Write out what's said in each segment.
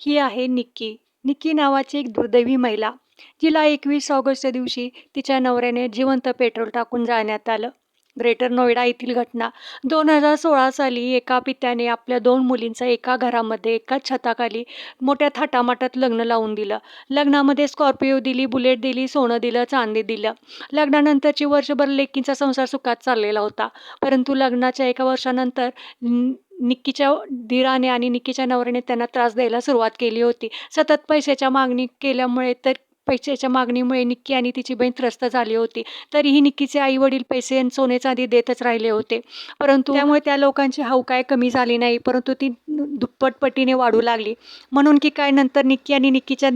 ही आहे निक्की. निक्की नावाची एक दुर्दैवी महिला, जिला एकवीस ऑगस्टच्या दिवशी तिच्या नवऱ्याने जिवंत पेट्रोल टाकून जाण्यात आलं. ग्रेटर नोएडा येथील घटना दोन हजार सोळा साली एका पित्याने आपल्या दोन मुलींचं एका घरामध्ये एकाच छताखाली मोठ्या थाटामाटात लग्न लावून दिलं. लग्नामध्ये स्कॉर्पिओ दिली, बुलेट दिली, सोनं दिलं, चांदी दिलं. लग्नानंतरची वर्षभर लेकींचा संसार सुखात चाललेला होता. परंतु लग्नाच्या एका वर्षानंतर निक्कीच्या दिराने आणि निक्कीच्या नवऱ्याने त्यांना त्रास द्यायला सुरुवात केली होती. सतत पैशाच्या मागणी केल्यामुळे तर पैशाच्या मागणीमुळे निक्की आणि तिची बहीण त्रस्त झाली होती. तरीही निक्कीचे आई-वडील पैसे आणि सोने-चांदी देतच राहिले होते. परंतु त्यामुळे त्या लोकांची हौस काय कमी झाली नाही, परंतु ती दुप्पट पटीने वाढू लागली. म्हणून की काय नंतर निक्की आणि निक्कीच्या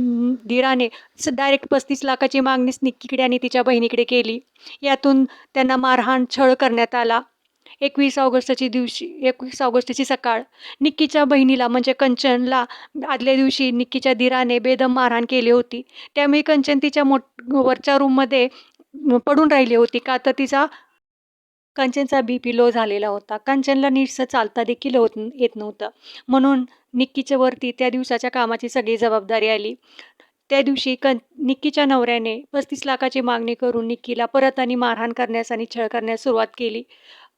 धीराने डायरेक्ट पस्तीस लाखाची मागणीच निक्कीकडे आणि तिच्या बहिणीकडे केली. यातून त्यांना मारहाण, छळ करण्यात आला. एकवीस ऑगस्टची दिवशी एकवीस ऑगस्टची सकाळ निक्कीच्या बहिणीला म्हणजे कंचनला आदल्या दिवशी निक्कीच्या दीराने बेदम मारहाण केली होती. त्यामुळे कंचन तिच्या मोठ वरच्या रूममध्ये पडून राहिली होती का तर तिचा कंचनचा बी पी लो झालेला होता. कंचनला नीटसं चालता देखील होत येत नव्हतं. म्हणून निक्कीच्या वरती त्या दिवसाच्या कामाची सगळी जबाबदारी आली. त्या दिवशी कं निक्कीच्या नवऱ्याने पस्तीस लाखाची मागणी करून निक्कीला परत आणि मारहाण करण्यास आणि छळ करण्यास सुरुवात केली.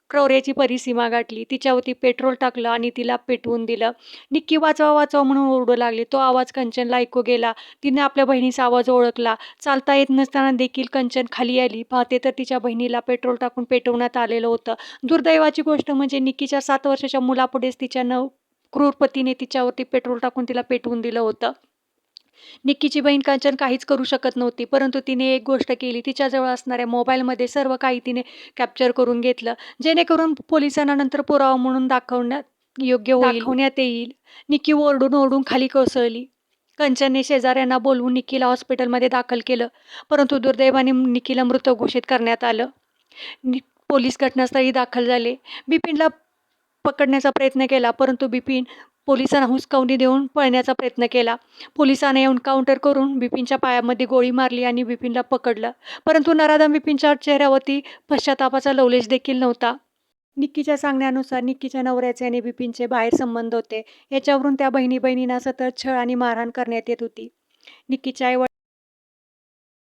क्रौर्याची परिसीमा गाठली. तिच्यावरती पेट्रोल टाकलं आणि तिला पेटवून दिलं. निक्की वाचवा वाचवा म्हणून ओरडू लागली. तो आवाज कंचनला ऐकू गेला. तिने आपल्या बहिणीचा आवाज ओळखला. चालता येत नसताना देखील कंचन खाली आली. पाहते तर तिच्या बहिणीला पेट्रोल टाकून पेटवण्यात आलेलं होतं. दुर्दैवाची गोष्ट म्हणजे निक्कीच्या सात वर्षाच्या मुलापुढेच तिच्या नव क्रूरपतीने तिच्यावरती पेट्रोल टाकून तिला पेटवून दिलं होतं. निक्कीची बहीण कंचन काहीच करू शकत नव्हती. परंतु तिने एक गोष्ट केली. तिच्याजवळ असणाऱ्या मोबाईलमध्ये सर्व काही तिने कॅप्चर करून घेतलं. जेणेकरून पोलिसांना नंतर पुरावा म्हणून दाखवण्यात योग्य होईल दाखवण्यात येईल. निक्की ओरडून ओरडून खाली कोसळली. कंचनने शेजाऱ्यांना बोलवून निक्कीला हॉस्पिटलमध्ये दाखल केलं. परंतु दुर्दैवाने निक्कीला मृत घोषित करण्यात आलं. नि पोलीस घटनास्थळी दाखल झाले. बिपिनला पकडण्याचा प्रयत्न केला. परंतु बिपिन पोलिसांना हुसकावणी देऊन पळण्याचा प्रयत्न केला. पोलिसांनी एन्काउंटर करून बिपिनच्या पायामध्ये गोळी मारली आणि बिपिनला पकडलं. परंतु नराधम बिपिनच्या चेहऱ्यावरती पश्चातापाचा लवलेश देखील नव्हता. निक्कीच्या सांगण्यानुसार निक्कीच्या नवऱ्याचे आणि बिपिनचे बाहेर संबंध होते. याच्यावरून त्या बहिणी-बहिणींना सतत छळ आणि मारहाण करण्यात येत होती. निक्कीच्या आई